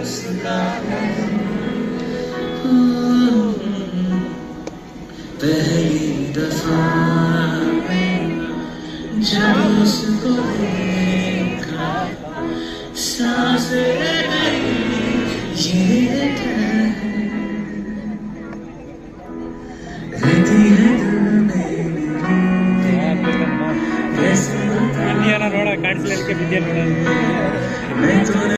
उसका है पहली दफ़ा जब उसको देखा सांस ये इंडिया रोड कैंसिल करके विद्या रोड